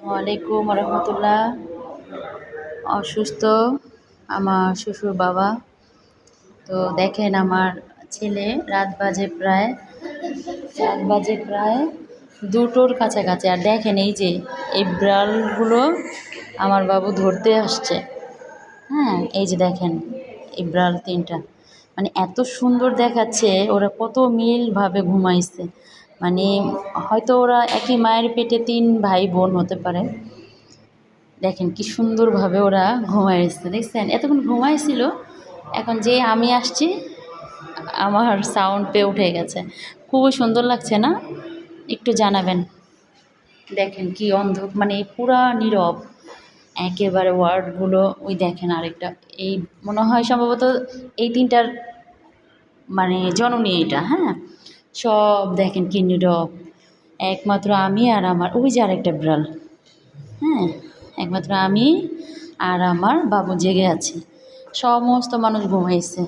আসসালামু আলাইকুম রহমতুল্লাহ অসুস্থ আমার শ্বশুর বাবা। তো দেখেন আমার ছেলে, রাত বাজে প্রায়, রাত বাজে প্রায় দুটোর কাছাকাছি। আর দেখেন এই যে এই বিড়ালগুলো আমার বাবু ধরতে আসছে। হ্যাঁ এই যে দেখেন এই বিড়াল তিনটা। মানে এত সুন্দর দেখাচ্ছে, ওরা কত মিলভাবে ঘুমাইছে। মানে হয়তো ওরা একই মায়ের পেটে তিন ভাই বোন হতে পারে। দেখেন কি সুন্দরভাবে ওরা ঘুমায় ঘুমাইছে দেখছেন? এতক্ষণ ঘুমাইছিল এখন যে আমি আসছি, আমার সাউন্ড পেয়ে উঠে গেছে। খুবই সুন্দর লাগছে না? একটু জানাবেন। দেখেন কি অন্ধ মানে পুরা নীরব। একেবারে ওয়ার্ডগুলো, ওই দেখেন আরেকটা। এই মনে হয় সম্ভবত এই তিনটার মানে জননী এটা হ্যাঁ? সব দেখেন কিডনি ডগ। একমাত্র আমি আর আমার, ওই যে আরেকটা বিড়াল। হ্যাঁ একমাত্র আমি আর আমার বাবু জেগে আছে। সমস্ত মানুষ ঘুমাইছে।